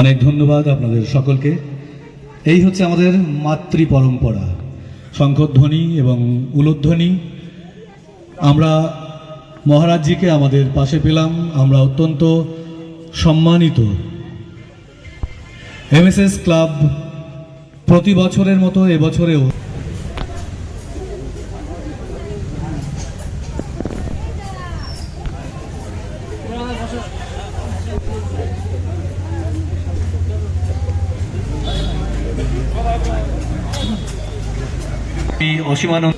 অনেক ধন্যবাদ আপনাদের সকলকে। এই হচ্ছে আমাদের মাতৃ পরম্পরা। শঙ্করধ্বনি এবং উলুধ্বনি। আমরা মহারাজজিকে আমাদের পাশে পেলাম। আমরা অত্যন্ত সম্মানিত। এমএসএস ক্লাব প্রতি বছরের মতো এবছরেও এই অসীমানন্দ।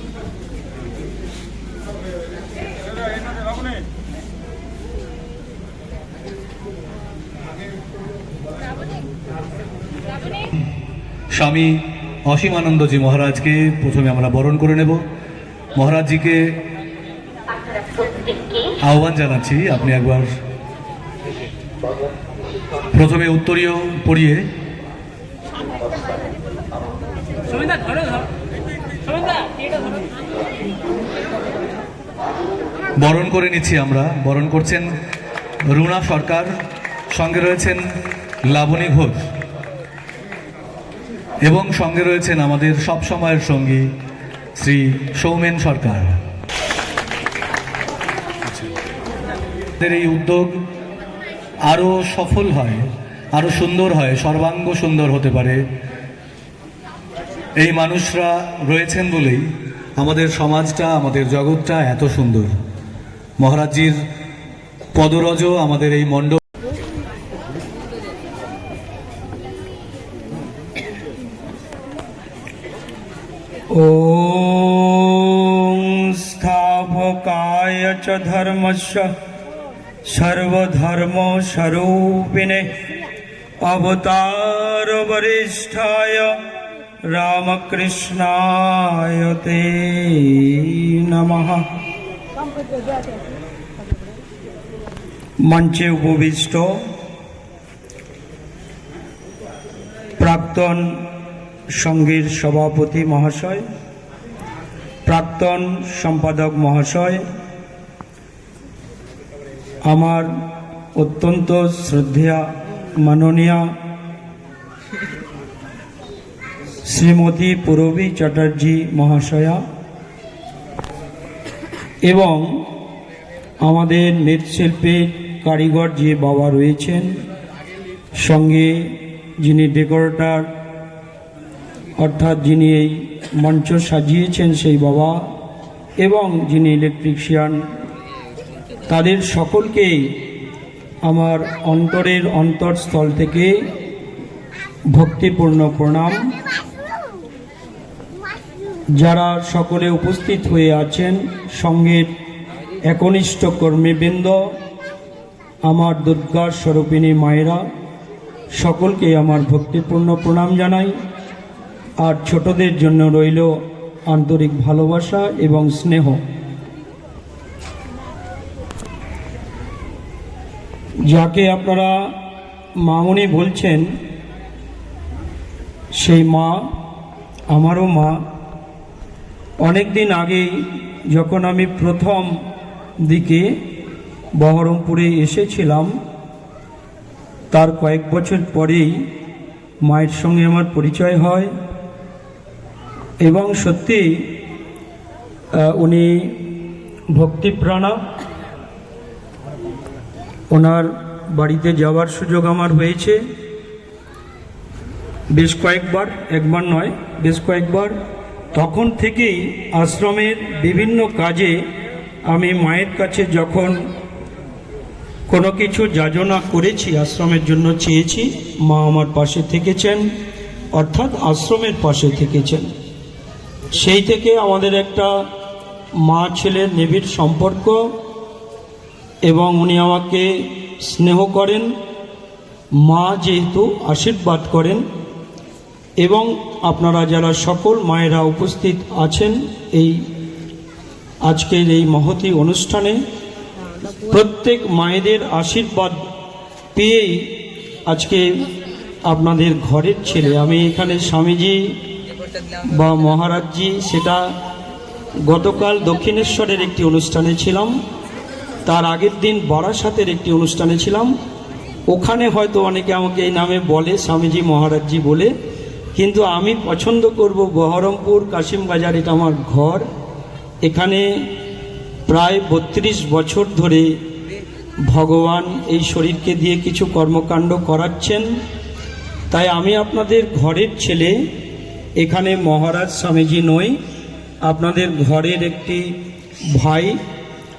স্বামী অসীমানন্দজি মহারাজকে প্রথমে আমরা বরণ করে নেব। মহারাজজিকে আহ্বান জানাচ্ছি, আপনি একবার প্রথমে উত্তরীয় পড়িয়ে। সমিতা, ধরো ধরো। সমিতা এটা ধরো বরণ করে নিচ্ছি আমরা। বরণ করছেন রুনা সরকার, সঙ্গে রয়েছেন লাবণী ঘোষ এবং সঙ্গে রয়েছেন আমাদের সব সময়ের সঙ্গী শ্রী সৌমেন সরকার। এই উদ্যোগ আরও সফল হয় আরও সুন্দর হয়, সর্বাঙ্গ সুন্দর হতে পারে। এই মানুষরা রয়েছেন বলেই আমাদের সমাজটা, আমাদের জগৎটা এত সুন্দর। মহারাজজির পদরজ আমাদের এই মণ্ডপ ॐ स्थापकाय च धर्मस्य सर्वधर्मस्वरूपिणे अवतारवरिष्ठाय रामकृष्णाय ते नमः মঞ্চে উপবিষ্ট প্রাক্তন সঙ্গীর সভাপতি মহাশয়, প্রাক্তন সম্পাদক মহাশয়, আমার অত্যন্ত শ্রদ্ধেয়া মাননীয়া শ্রীমতী পূরবী চ্যাটার্জি মহাশয়া এবং আমাদের মৃৎশিল্পের কারিগর যে বাবা রয়েছেন, সঙ্গে যিনি ডেকোরেটর, অর্থাৎ যিনি এই মঞ্চ সাজিয়েছেন সেই বাবা এবং যিনি ইলেকট্রিশিয়ান, তাদের সকলকেই আমার অন্তরের অন্তরস্থল থেকে ভক্তিপূর্ণ প্রণাম। যারা সকলে উপস্থিত হয়ে আছেন, সঙ্গের একনিষ্ঠ কর্মীবৃন্দ আমার দুর্গা স্বরূপিণী মায়েরা, সকলকে আমার ভক্তিপূর্ণ প্রণাম জানাই। আর ছোটদের জন্য রইল আন্তরিক ভালোবাসা এবং স্নেহ। যাকে আপনারা মামনি বলছেন, সেই মা আমারও মা। অনেক দিন আগেই যখন আমি প্রথম দিকে বহরমপুরে এসেছিলাম। তার কয়েক বছর পরেই মায়ের সঙ্গে আমার পরিচয় হয় এবং সত্যি উনি ভক্তিপ্রাণা। ওনার বাড়িতে যাওয়ার সুযোগ আমার হয়েছে। বেশ কয়েকবার, একবার নয়, বেশ কয়েকবার। তখন থেকেই আশ্রমের বিভিন্ন কাজে আমি মায়ের কাছে যখন কোনো কিছু যাজনা করেছি, আশ্রমের জন্য চেয়েছি, মা আমার পাশে থেকেছেন, অর্থাৎ আশ্রমের পাশে থেকেছেন। সেই থেকে আমাদের একটা মা ছেলের নিবিড় সম্পর্ক এবং উনি আমাকে স্নেহ করেন, মা যেহেতু আশীর্বাদ করেন, এবং আপনারা যারা সকল মায়েরা উপস্থিত আছেন এই আজকের এই মহতি অনুষ্ঠানে প্রত্যেক মায়েদের আশীর্বাদ পেয়েই আজকে আপনাদের ঘরের ছেলে। আমি এখানে স্বামীজি বা মহারাজজি, সেটা গতকাল দক্ষিণেশ্বরের একটি অনুষ্ঠানে ছিলাম। তার আগের দিন বারাসাতের একটি অনুষ্ঠানে ছিলাম। ওখানে হয়তো অনেকে আমাকে এই নামে বলে, স্বামীজি, মহারাজজি বলে। কিন্তু আমি পছন্দ করব বহরমপুর কাশিমবাজার, এটা আমার ঘর। এখানে প্রায় বত্রিশ বছর ধরে ভগবান এই শরীরকে দিয়ে কিছু কর্মকাণ্ড করাচ্ছেন। তাই আমি আপনাদের ঘরের ছেলে, এখানে মহারাজ স্বামীজি নই, আপনাদের ঘরের একটি ভাই,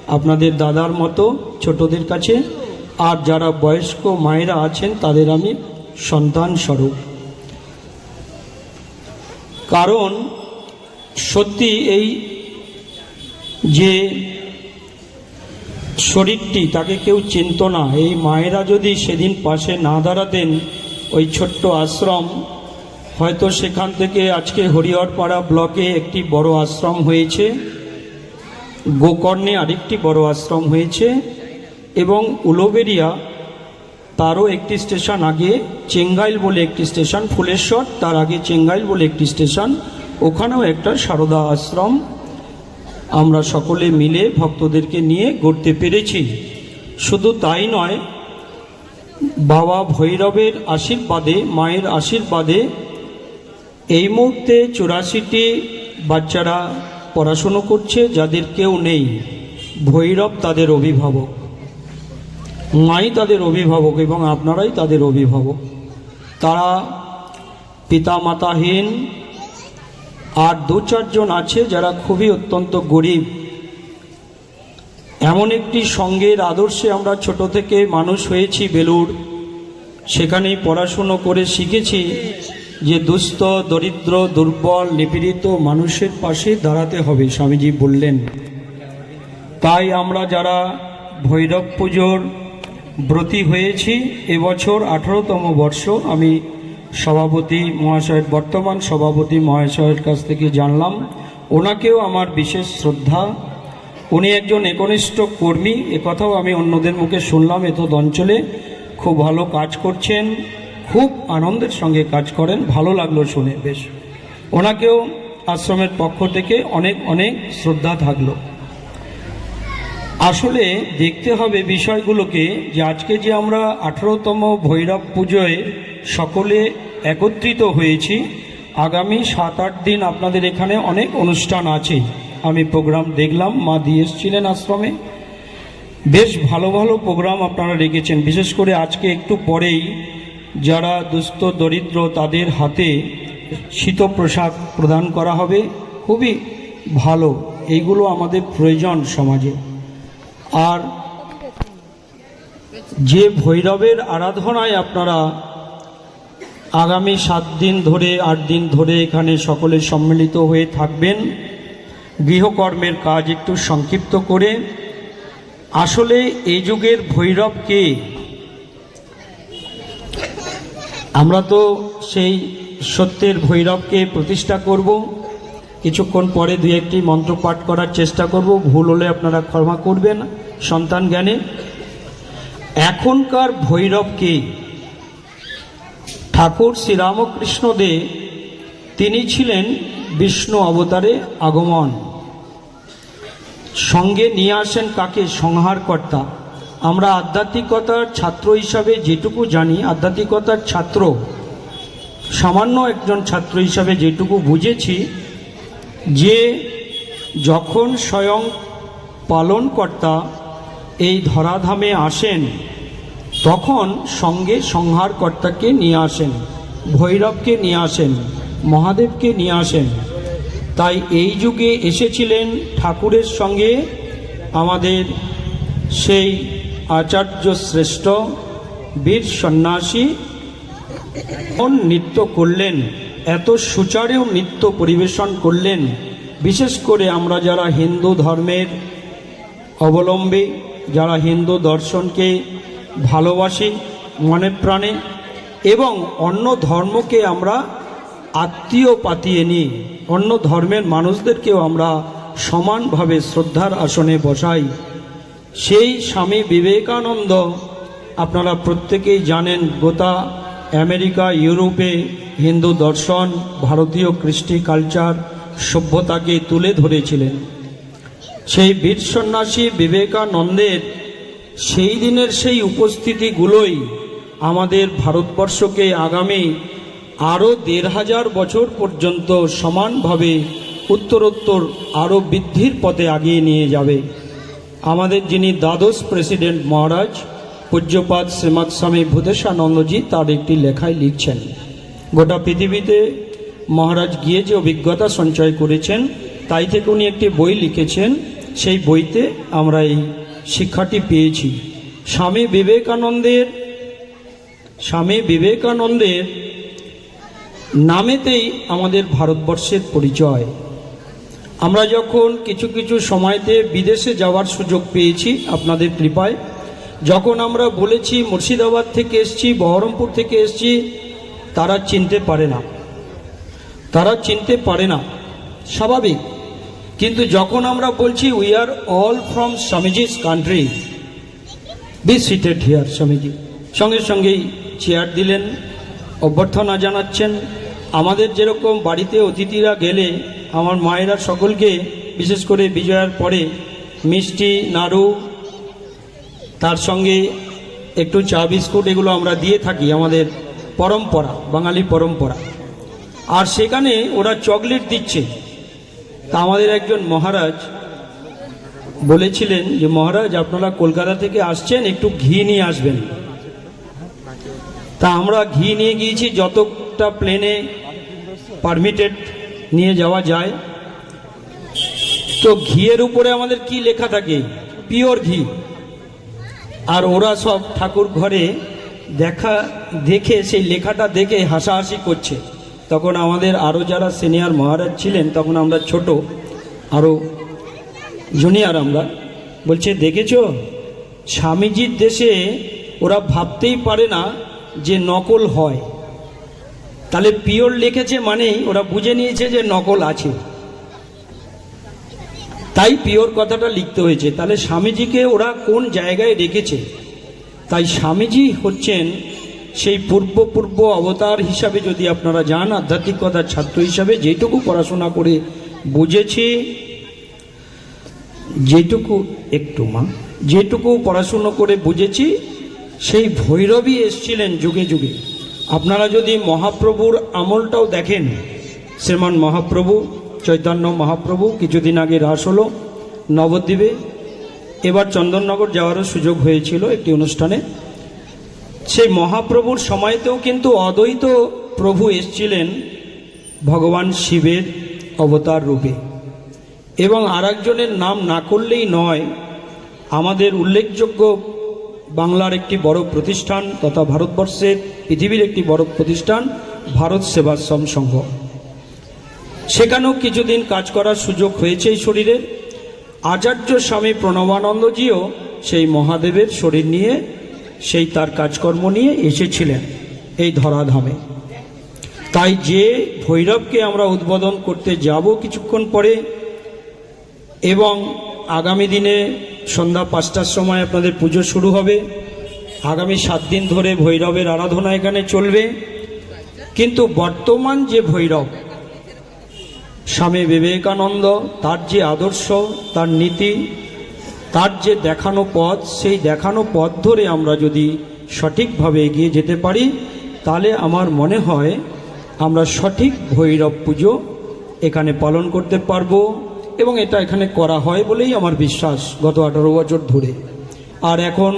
আপনাদের দাদার মতো, ছোটদের কাছে, আর যারা বয়স্ক মায়েরা আছেন তাদের আমি সন্তান স্বরূপ। কারণ সত্যি এই যে শরীরটি তাকে কেউ চিনত না। এই মায়েরা যদি সেদিন পাশে না দাঁড়াতেন, ওই ছোট্ট আশ্রম, হয়তো সেখান থেকে আজকে হরিহরপাড়া ব্লকে একটি বড় আশ্রম হয়েছে, গোকর্ণে আরেকটি বড় আশ্রম হয়েছে, এবং উলোবেরিয়া তারও একটি স্টেশন আগে, চেঙ্গাইল বলে একটি স্টেশন, ফুলেশ্বর তার আগে চেঙ্গাইল বলে একটি স্টেশন, ওখানেও একটা সারদা আশ্রম। আমরা সকলে মিলে ভক্তদেরকে নিয়ে গড়তে পেরেছি। শুধু তাই নয়, বাবা ভৈরবের আশীর্বাদে, মায়ের আশীর্বাদে এই মুহূর্তে চুরাশিটি বাচ্চারা পড়াশুনো করছে যাদের কেউ নেই। ভৈরব তাদের অভিভাবক। মাই তাদের অভিভাবক এবং আপনারাই তাদের অভিভাবক। তারা পিতা মাতাহীন আর দু চারজন আছে যারা খুবই অত্যন্ত গরিব। এমন একটি সঙ্গের আদর্শে আমরা ছোট থেকে মানুষ হয়েছি বেলুর সেখানেই পড়াশুনো করে শিখেছি যে দুস্থ, দরিদ্র, দুর্বল, নিপীড়িত মানুষের পাশে দাঁড়াতে হবে, স্বামীজি বললেন। তাই আমরা যারা ভৈরব পুজোর ব্রতী হয়েছি, এবছর আঠারোতম বর্ষ আমি সভাপতি মহাশয়ের, বর্তমান সভাপতি মহাশয়ের কাছ থেকে জানলাম, ওনাকেও আমার বিশেষ শ্রদ্ধা। উনি একজন একনিষ্ঠ কর্মী কথাও আমি অন্যদের মুখে শুনলাম এত অঞ্চলে খুব ভালো কাজ করছেন, খুব আনন্দের সঙ্গে কাজ করেন, ভালো লাগল শুনে, বেশ। ওনাকেও আশ্রমের পক্ষ থেকে অনেক অনেক শ্রদ্ধা থাকল। আসলে দেখতে হবে বিষয়গুলোকে যে আজকে যে আমরা আঠেরোতম ভৈরব পুজোয় সকলে একত্রিত হয়েছি। আগামী সাত আট দিন আপনাদের এখানে অনেক অনুষ্ঠান আছে। আমি প্রোগ্রাম দেখলাম, মা দিয়ে এসেছিলেন আশ্রমে। বেশ ভালো ভালো প্রোগ্রাম আপনারা রেখেছেন। বিশেষ করে আজকে একটু পরেই যারা দুস্থ, দরিদ্র, তাদের হাতে শীত পোশাক প্রদান করা হবে। খুবই ভালো। এইগুলো আমাদের প্রয়োজন সমাজে। আর যে ভৈরবের আরাধনায় আপনারা আগামী সাত দিন ধরে, আট দিন ধরে এখানে সকলে সম্মিলিত হয়ে থাকবেন। গৃহকর্মের কাজ একটু সংক্ষিপ্ত করে। আসলে এই যুগের ভৈরব কে? আমরা তো সেই সত্যের ভৈরবকে প্রতিষ্ঠা করব। কিছুক্ষণ পরে দুই একটি মন্ত্র পাঠ করার চেষ্টা করব। ভুল হলে আপনারা ক্ষমা করবেন সন্তান জ্ঞানে। এখনকার ভৈরবকে ঠাকুর শ্রীরামকৃষ্ণ দে তিনি ছিলেন বিষ্ণু অবতারে আগমন। সঙ্গে নিয়ে আসেন কাকে? সংহারকর্তা। আমরা আধ্যাত্মিকতার ছাত্র হিসাবে যেটুকু জানি, আধ্যাত্মিকতার ছাত্র, সামান্য একজন ছাত্র হিসাবে যেটুকু বুঝেছি, যে যখন স্বয়ং পালনকর্তা এই ধরাধামে আসেন তখন সঙ্গে সংহারকর্তাকে নিয়ে আসেন, ভৈরবকে নিয়ে আসেন, মহাদেবকে নিয়ে আসেন। তাই এই যুগে এসেছিলেন ঠাকুরের সঙ্গে আমাদের সেই আচার্য শ্রেষ্ঠ বীর সন্ন্যাসী। নৃত্য করলেন, এত সুচারেও নৃত্য পরিবেশন করলেন। বিশেষ করে আমরা যারা হিন্দু ধর্মের অবলম্বী, যারা হিন্দু দর্শনকে ভালোবাসি, মনে প্রাণে এবং অন্য ধর্মকে আমরা আত্মীয় পাতিয়ে নিই। অন্য ধর্মের মানুষদেরকেও আমরা সমানভাবে শ্রদ্ধার আসনে বসাই। সেই স্বামী বিবেকানন্দ আপনারা প্রত্যেকেই জানেন গোতা আমেরিকা, ইউরোপে হিন্দু দর্শন, ভারতীয় কৃষ্টি কালচার সভ্যতাকে তুলে ধরেছিলেন। সেই বীর সন্ন্যাসী বিবেকানন্দের সেই দিনের সেই উপস্থিতিগুলোই আমাদের ভারতবর্ষকে আগামী আরও দেড় হাজার বছর পর্যন্ত সমানভাবে উত্তরোত্তর আরও বৃদ্ধির পথে আগিয়ে নিয়ে যাবে। আমাদের যিনি দ্বাদশ প্রেসিডেন্ট মহারাজ পূজ্যপাত শ্রীমৎ স্বামী ভূতেশানন্দজি তার একটি লেখায় লিখছেন, গোটা পৃথিবীতে মহারাজ গিয়ে যে অভিজ্ঞতা সঞ্চয় করেছেন, তাই থেকে উনি একটি বই লিখেছেন। সেই বইতে আমরা এই শিক্ষাটি পেয়েছি। স্বামী বিবেকানন্দের স্বামী বিবেকানন্দের নামেতেই আমাদের ভারতবর্ষের পরিচয়। আমরা যখন কিছু কিছু সময়তে বিদেশে যাওয়ার সুযোগ পেয়েছি আপনাদের কৃপায়। যখন আমরা বলেছি মুর্শিদাবাদ থেকে এসছি, বহরমপুর থেকে এসছি, তারা চিনতে পারে না। তারা চিনতে পারে না। স্বাভাবিক। কিন্তু যখন আমরা বলছি we are all from Swamiji's country be seated here Swamiji. সঙ্গে সঙ্গেই চেয়ার দিলেন, অভ্যর্থনা জানাচ্ছেন। আমাদের যেরকম বাড়িতে অতিথিরা গেলে, আমার মায়েরা সকলকে, বিশেষ করে বিজয়ার পরে, মিষ্টি, নাড়ু, তার সঙ্গে একটু চা, বিস্কুট এগুলো আমরা দিয়ে থাকি, আমাদের পরম্পরা, বাঙালি পরম্পরা। আর সেখানে ওরা চকলেট দিচ্ছে। তা আমাদের একজন মহারাজ বলেছিলেন যে, মহারাজ, আপনারা কলকাতা থেকে আসছেন, একটু ঘি নিয়ে আসবেন। তা আমরা ঘি নিয়ে গিয়েছি, যতটা প্লেনে পারমিটেড নিয়ে যাওয়া যায়। তো ঘিয়ের উপরে আমাদের কি লেখা থাকে? পিওর ঘি। আর ওরা সব ঠাকুর ঘরে দেখা, দেখে, সেই লেখাটা দেখে হাসাহাসি করছে। তখন আমাদের আরও যারা সিনিয়র মহারাজ ছিলেন, তখন আমরা ছোট আরও জুনিয়র আমরা। বলছে, দেখেছ? স্বামীজির দেশে ওরা ভাবতেই পারে না যে নকল হয়। তাহলে পিওর লিখেছে মানেই ওরা বুঝে নিয়েছে যে নকল আছে। তাই পিওর কথাটা লিখতে হয়েছে। তাহলে স্বামীজিকে ওরা কোন জায়গায় রেখেছে? তাই স্বামীজি হচ্ছেন সেই পূর্ব পূর্ব অবতার হিসাবে যদি আপনারা যান, আধ্যাত্মিকতার ছাত্র হিসাবে যেটুকু পড়াশোনা করে বুঝেছি, যেটুকু একটু মা, যেটুকু পড়াশুনো করে বুঝেছি, সেই ভৈরবী এসছিলেন যুগে যুগে। আপনারা যদি মহাপ্রভুর আমলটাও দেখেন, শ্রীমান মহাপ্রভু, চৈতন্য মহাপ্রভু কিছুদিন আগে রাস হলো, নবদ্বীপে। এবার চন্দননগর যাওয়ারও সুযোগ হয়েছিল একটি অনুষ্ঠানে। সেই মহাপ্রভুর সময়তেও কিন্তু অদ্বৈত প্রভু এসছিলেন ভগবান শিবের অবতার রূপে। এবং আরেকজনের নাম না করলেই নয়, আমাদের উল্লেখযোগ্য বাংলার একটি বড় প্রতিষ্ঠান তথা ভারতবর্ষের পৃথিবীর একটি বড় প্রতিষ্ঠান, ভারত সেবাশ্রম সংঘ। সেখানেও কিছুদিন কাজ করার সুযোগ হয়েছে এই শরীরের আচার্য স্বামী প্রণবানন্দজিও সেই মহাদেবের শরীর নিয়ে সেই তার কাজকর্ম নিয়ে এসেছিলেন এই ধরাধামে। তাই যে ভৈরবকে আমরা উদ্বোধন করতে যাব কিছুক্ষণ পরে এবং আগামী দিনে সন্ধ্যা পাঁচটার সময় আপনাদের পুজো শুরু হবে। আগামী সাত দিন ধরে ভৈরবের আরাধনা এখানে চলবে। কিন্তু বর্তমান যে ভৈরব, স্বামী বিবেকানন্দ, তার যে আদর্শ, তার নীতি তার যে দেখানো পথ, সেই দেখানো পথ ধরে আমরা যদি সঠিকভাবে এগিয়ে যেতে পারি, তাহলে আমার মনে হয় আমরা সঠিক ভৈরব পুজো এখানে পালন করতে পারব এবং এটা এখানে করা হয় বলেই আমার বিশ্বাস গত আঠারো বছর ধরে। আর এখন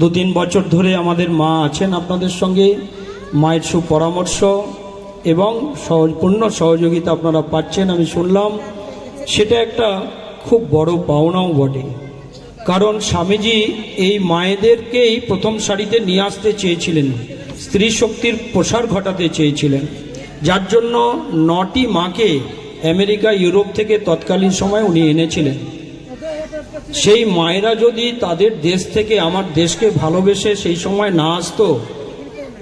দু তিন বছর ধরে আমাদের মা আছেন আপনাদের সঙ্গে, মায়ের সুপরামর্শ এবং সম্পূর্ণ সহযোগিতা আপনারা পাচ্ছেন আমি শুনলাম। সেটা একটা খুব বড় পাওনাও বটে। কারণ স্বামীজি এই মায়েদেরকেই প্রথম সারিতে নিয়ে আসতে চেয়েছিলেন। স্ত্রী শক্তির প্রসার ঘটাতে চেয়েছিলেন। যার জন্য নটি মাকে আমেরিকা, ইউরোপ থেকে তৎকালীন সময় উনি এনেছিলেন। সেই মায়েরা যদি তাদের দেশ থেকে আমার দেশকে ভালোবেসে সেই সময় না আসতো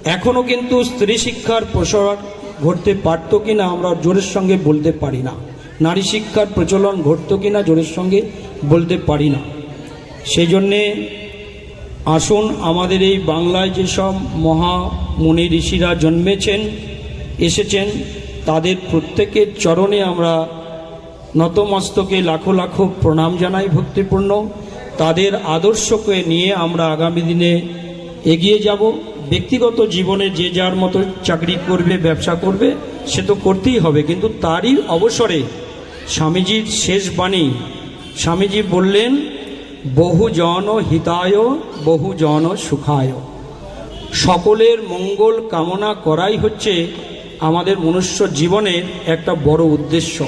এখনও কিন্তু স্ত্রী শিক্ষার প্রসার ঘটতে পারতো কিনা আমরা জোরের সঙ্গে বলতে পারি না। নারী শিক্ষার প্রচলন ঘটতো কিনা জোরের সঙ্গে বলতে পারি না। সেই জন্যে আসুন আমাদের এই বাংলায় যেসব মহা মুনি ঋষিরা জন্মেছেন, এসেছেন, তাদের প্রত্যেকের চরণে আমরা নতমস্তকে লাখো লাখো প্রণাম জানাই ভক্তিপূর্ণ। তাদের আদর্শকে নিয়ে আমরা আগামী দিনে এগিয়ে যাব। ব্যক্তিগত জীবনে যে যার মতো চাকরি করবে, ব্যবসা করবে, সে তো করতেই হবে, কিন্তু তারই অবসরে স্বামীজির শেষ বাণী। স্বামীজি বললেন, বহু জন হিতায়, বহু জন সুখায়। সকলের মঙ্গল কামনা করাই হচ্ছে আমাদের মনুষ্য জীবনের একটা বড় উদ্দেশ্য।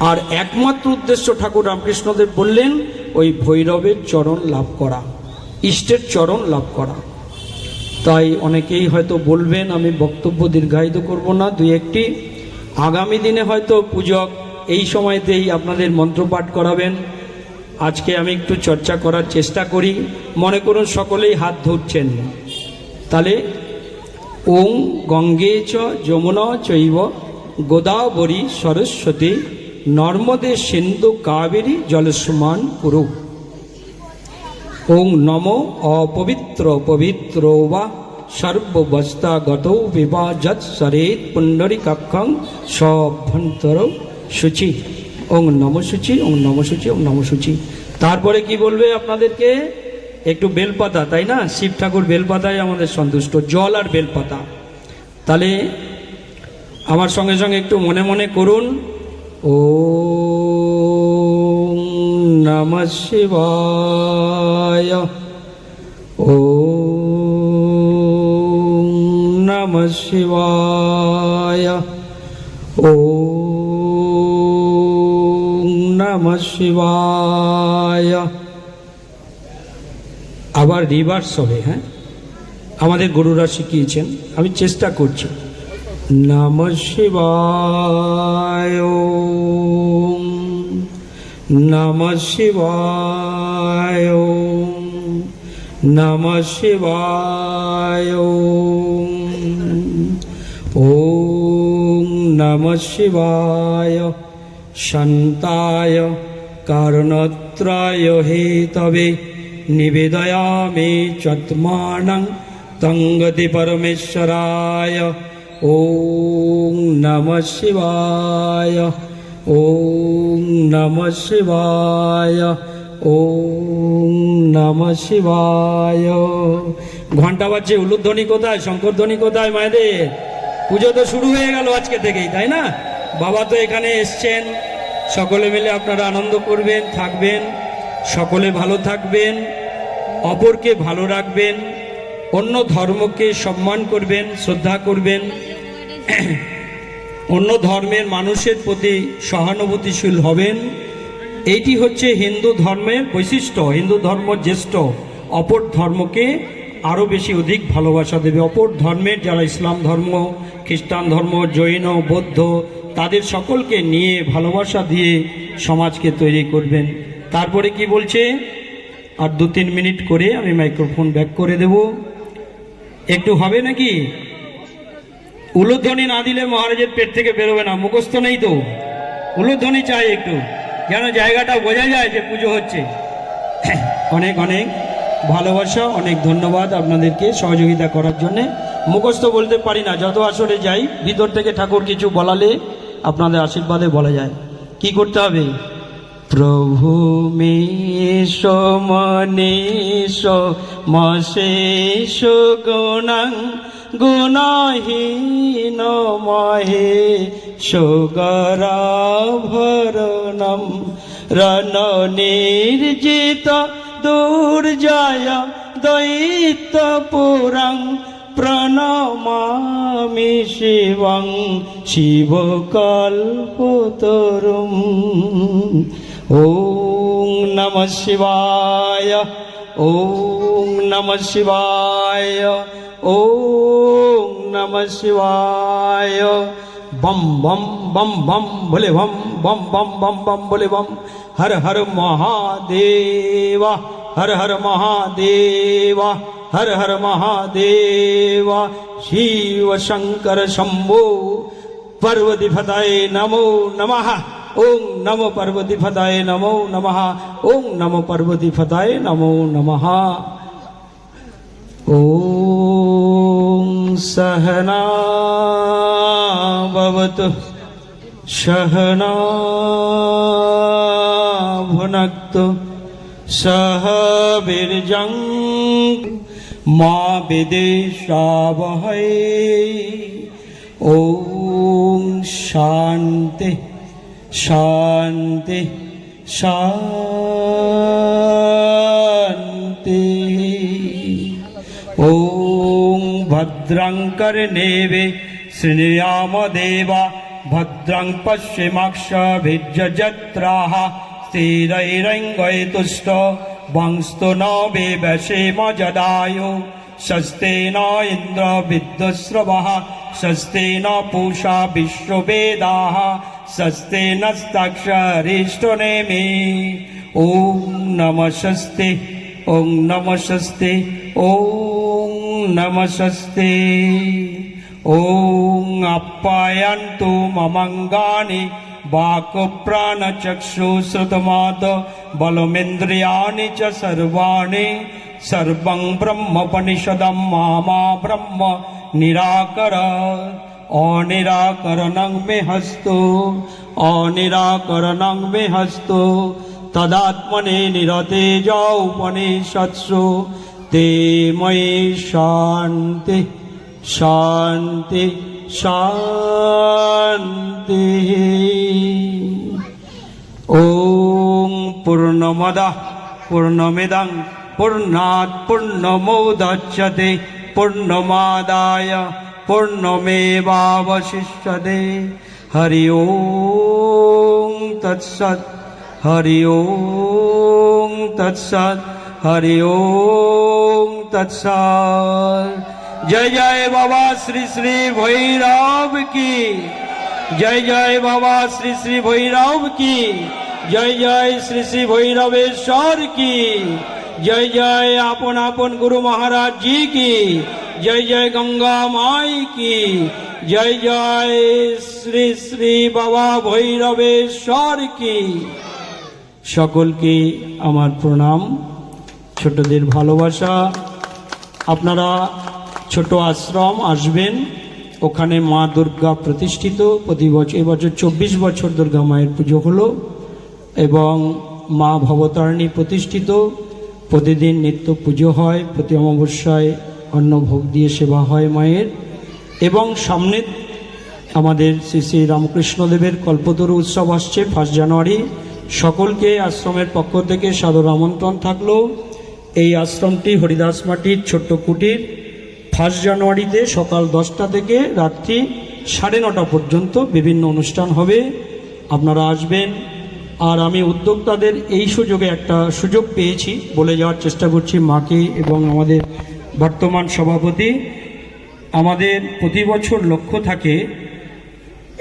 আর একমাত্র উদ্দেশ্য ঠাকুর রামকৃষ্ণদেব বললেন, ওই ভৈরবের চরণ লাভ করা, ইষ্টের চরণ লাভ করা। তাই অনেকেই হয়তো বলবেন, আমি বক্তব্য দীর্ঘায়িত করব না, দুই একটি। আগামী দিনে হয়তো পূজক এই সময়তেই আপনাদের মন্ত্রপাঠ করাবেন। আজকে আমি একটু চর্চা করার চেষ্টা করি। মনে করুন সকলেই হাত ধরছেন। তাহলে, ওং গঙ্গে চ যমুনা চৈব গোদাবরী সরস্বতী নর্মদে সিন্ধু কাবেরী জলসমান কুরু। ওং নম অপবিত্র পবিত্র বা সর্ববস্তাগত বিভাজৎ সরেত পুণ্ডরী কক্ষং সভ্যন্তর সূচি, ওং নম সূচি, ওং নম সূচি, ওং নম সূচি। তারপরে কি বলবে আপনাদেরকে? একটু বেলপাতা, তাই না? শিব ঠাকুর বেলপাতায় আমাদের সন্তুষ্ট, জল আর বেলপাতা। তাহলে আমার সঙ্গে সঙ্গে একটু মনে মনে করুন। ও নম শিবায়। ও নম শিবায়। নম শিবায় আবার রিভার্স হবে হ্যাঁ আমাদের গুরুরা শিখিয়েছেন, আমি চেষ্টা করছি নম শিবায়। নম শিবায়। নম শিবায়। ওম নম শিবায় শান্তায় কারণত্রায় হেতবে নিবেদয়ামি চত্মানং তঙ্গতি পরমেশ্বরায়। ওম নম শিবায়। ওম নম শিবায়। ওম নম শিবায়। ঘণ্টা বাজছে, উলুধ্বনি কোথায়? শঙ্করধ্বনি কোথায় মায়েদের পুজো তো শুরু হয়ে গেল আজকে থেকেই, তাই না? বাবা তো এখানে এসছেন। সকলে মিলে আপনারা আনন্দ করবেন, থাকবেন। সকলে ভালো থাকবেন, অপরকে ভালো রাখবেন, অন্য ধর্মকে সম্মান করবেন, শ্রদ্ধা করবেন। অন্য ধর্মের মানুষের প্রতি সহানুভূতিশীল হবেন। এইটি হচ্ছে হিন্দু ধর্মের বৈশিষ্ট্য। হিন্দু ধর্ম জ্যেষ্ঠ, অপর ধর্মকে আরও বেশি অধিক ভালোবাসা দেবে। অপর ধর্মের যারা ইসলাম ধর্ম, খ্রিস্টান ধর্ম, জৈন, বৌদ্ধ, তাদের সকলকে নিয়ে ভালোবাসা দিয়ে সমাজকে তৈরি করবেন। তারপরে কি বলছে? আর দু তিন মিনিট করে আমি মাইক্রোফোন ব্যাক করে দেব। একটু হবে নাকি? উলুধ্বনি না দিলে মহারাজের পেট থেকে বেরোবে না, মুখস্থ নেই তো। উলুধ্বনি চাই একটু। যেন জায়গাটা বোঝা যায় যে পুজো হচ্ছে। অনেক অনেক। ভালোবাসা, অনেক ধন্যবাদ আপনাদেরকে সহযোগিতা করার জন্যে। মুখস্থ বলতে পারি না, যত আসরে যাই, ভিতর থেকে ঠাকুর কিছু বলালে আপনাদের আশীর্বাদে বলা যায়। কি করতে হবে? প্রভু মেষ মনীষ, মশেষ, গুণাং, গুণহীন মহে সুগরাভরণম রণ নির্জিত দুর্জয় দৈত্য পুরং প্রণমামি শিবং শিবকল্পতরুম। ওং নম শিবায়, ওং নম শিবায়, ওং নম শিবায়। বম বম বম বম ভোলে বম বম বম বম বম ভোলে বম। হর হর মহাদেবা। हर हर महादेव हर हर महादेव शिव शंकर शंभो पर्वति फताय नमो नमः ओम नमो पर्वति फताय नमो नमः ओम नमो पर्वति फताय नमो नमः ओम सहना भवतु सहना भुनक्तु सह बीरजं मा विदेशावहै शांति शांति। शान्ति शान्ति ॐ भद्रं कर्णेवे श्रीरामदेवा भद्रं पश्चिमाक्षभिजत्राः स्थिरैरङ्गैतुष्ट वंस्तु न बेवशेम जदायु स्वस्ति न इन्द्र विद्युश्रवः स्वस्ति न पूषा विश्ववेदाः स्वस्ति नस्तक्षरिष्टनेमि ॐ नमस्ते ॐ नमस्ते ॐ नमस्ते ॐ आप्यायन्तु ममङ्गानि वाक्प्राणचक्षुश्रुतमाद बलमिन्द्रियाणि च सर्वाणि सर्वं ब्रह्मपनिषदं मामा ब्रह्म निराकर अनिराकरणं मे हस्तु अनिराकरणं मे हस्तु तदात्मने निरते उपनिषत्सु ते मयि शान्ति शान्ति শান্তি। ওম পূর্ণমদা পূর্ণমিদং পূর্ণাৎ পূর্ণমৌদচ্ছতে, পূর্ণমাদায় পূর্ণমেবাবশিষ্যতে। হরি ওম তৎসৎ, হরি ওম তৎসৎ, হরি ওম তৎসৎ। জয় জয় বাবা শ্রী শ্রী ভৈরব কি? জয় জয় বাবা শ্রী শ্রী ভৈরব কি? জয় জয় শ্রী শ্রী ভৈরবেশ্বর কি? জয় জয় আপন আপন গুরু মহারাজ জি কি? জয় জয় গঙ্গা মাই কি? জয় জয় শ্রী শ্রী বাবা ভৈরবেশ্বর কি? সকলকে আমার প্রণাম। ছোটদের ভালোবাসা। আপনারা ছোট আশ্রম আসবেন। ওখানে মা দুর্গা প্রতিষ্ঠিত। প্রতি বছর এবছর চব্বিশ বছর দুর্গা মায়ের পুজো হলো এবং মা ভবতারিণী প্রতিষ্ঠিত। প্রতিদিন নিত্য পুজো হয়, প্রতি অমাবস্যায় অন্নভোগ দিয়ে সেবা হয় মায়ের। এবং সামনে আমাদের শ্রী শ্রী রামকৃষ্ণদেবের কল্পতরু উৎসব আসছে ফার্স্ট জানুয়ারি। সকলকে আশ্রমের পক্ষ থেকে সাদর আমন্ত্রণ থাকল। এই আশ্রমটি হরিদাস মাটির ছোট্ট কুটির। ফার্স্ট জানুয়ারিতে সকাল দশটা থেকে রাত্রি সাড়ে নটা পর্যন্ত বিভিন্ন অনুষ্ঠান হবে। আপনারা আসবেন। আর আমি উদ্যোক্তাদের এই সুযোগে একটা সুযোগ পেয়েছি, বলে যাওয়ার চেষ্টা করছি মাকে এবং আমাদের বর্তমান সভাপতি। আমাদের প্রতি বছর লক্ষ্য থাকে,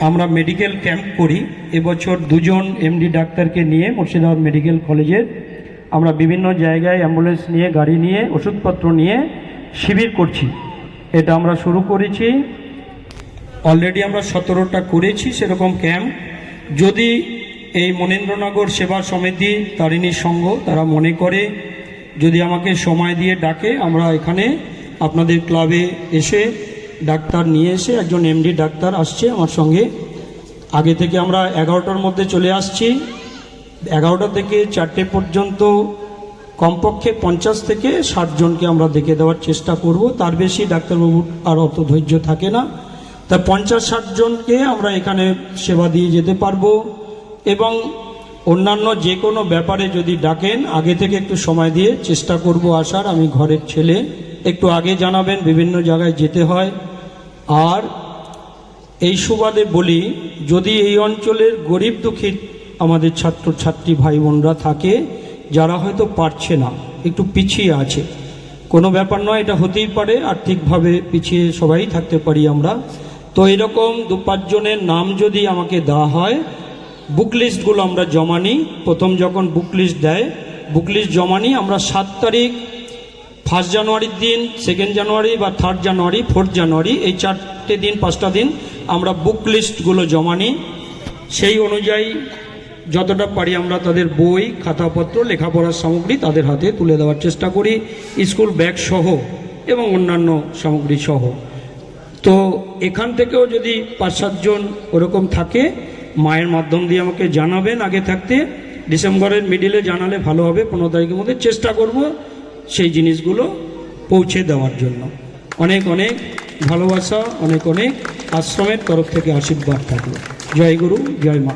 আমরা মেডিকেল ক্যাম্প করি। এবছর দুজন এমডি ডাক্তারকে নিয়ে মুর্শিদাবাদ মেডিকেল কলেজের আমরা বিভিন্ন জায়গায় অ্যাম্বুলেন্স নিয়ে, গাড়ি নিয়ে, ওষুধপত্র নিয়ে শিবির করছি। এটা আমরা শুরু করেছি। অলরেডি আমরা সতেরোটা করেছি সেরকম ক্যাম্প যদি এই মনেন্দ্রনগর সেবা সমিতি, তারিণী সংঘ, তারা মনে করে, যদি আমাকে সময় দিয়ে ডাকে, আমরা এখানে আপনাদের ক্লাবে এসে ডাক্তার নিয়ে এসে একজন এমডি ডাক্তার আসছে আমার সঙ্গে। আগে থেকে আমরা এগারোটার মধ্যে চলে আসছি। এগারোটা থেকে চারটে পর্যন্ত কমপক্ষে পঞ্চাশ থেকে ষাট জনকে আমরা দেখে দেওয়ার চেষ্টা করব। তার বেশি ডাক্তারবাবুর আর অত ধৈর্য থাকে না। তা পঞ্চাশ ষাট জনকে আমরা এখানে সেবা দিয়ে যেতে পারব এবং অন্যান্য যে কোনো ব্যাপারে যদি ডাকেন, আগে থেকে একটু সময় দিয়ে চেষ্টা করব আসার। আমি ঘরের ছেলে, একটু আগে জানাবেন, বিভিন্ন জায়গায় যেতে হয়। আর এই সুবাদে বলি, যদি এই অঞ্চলের গরিব দুঃখী আমাদের ছাত্র ছাত্রী ভাই বোনরা থাকে যারা হয়তো পারছে না, একটু পিছিয়ে আছে। কোনো ব্যাপার নয়, এটা হতেই পারে আর্থিকভাবে পিছিয়ে সবাই থাকতে পারি আমরা। তো এরকম দু পাঁচজনের নাম যদি আমাকে দেওয়া হয় বুক লিস্টগুলো আমরা জমা নিই। প্রথম যখন বুক লিস্ট দেয় বুক লিস্ট জমা নিই, আমরা সাত তারিখ ফার্স্ট জানুয়ারির দিন সেকেন্ড জানুয়ারি বা থার্ড জানুয়ারি ফোর্থ জানুয়ারি, এই চারটে দিন, পাঁচটা দিন আমরা বুক লিস্টগুলো জমা নিই। সেই অনুযায়ী যতটা পারি আমরা তাদের বই, খাতাপত্র, লেখাপড়ার সামগ্রী তাদের হাতে তুলে দেওয়ার চেষ্টা করি, স্কুল ব্যাগ সহ এবং অন্যান্য সামগ্রী সহ। তো এখান থেকেও যদি পাঁচ সাতজন ওরকম থাকে, মায়ের মাধ্যম দিয়ে আমাকে জানাবেন আগে থাকতে, ডিসেম্বরের মিডিলে জানালে ভালো হবে, পনেরো তারিখের মধ্যে চেষ্টা করব সেই জিনিসগুলো পৌঁছে দেওয়ার জন্য। অনেক অনেক ভালোবাসা, অনেক অনেক আশ্রমের তরফ থেকে আশীর্বাদ থাকল। জয় গুরু, জয় মা।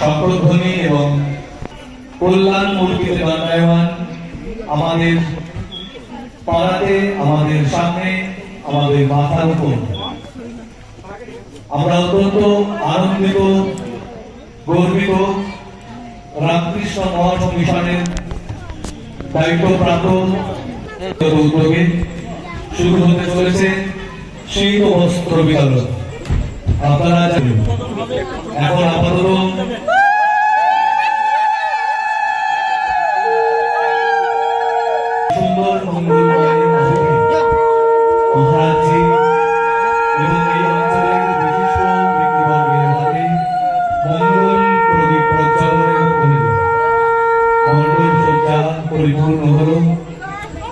শঙ্করধ্বনি এবং কল্যাণ মূর্তিতে দণ্ডায়মান আমাদের পাড়াতে আমাদের সামনে আমাদের মাথার উপর আমরা অত্যন্ত আনন্দিত গর্বিত মঠ মিশনের দায়িত্বপ্রাপ্ত উদ্যোগে শুরু হতে চলেছে শীত বস্ত্র বিতরণ। আপনারা এখন আপাতত সুন্দর ভূমি মহারাজজি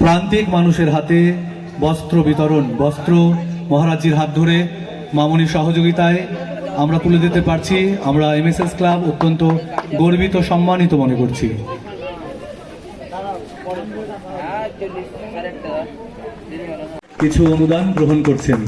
প্রান্তিক মানুষের হাতে বস্ত্র বিতরণ বস্ত্র মহারাজজির হাত ধরে মামনির সহযোগিতায় আমরা তুলে দিতে পারছি। আমরা এম এস এস ক্লাব অত্যন্ত গর্বিত, সম্মানিত মনে করছি। কিছু অনুদান গ্রহণ করছেন।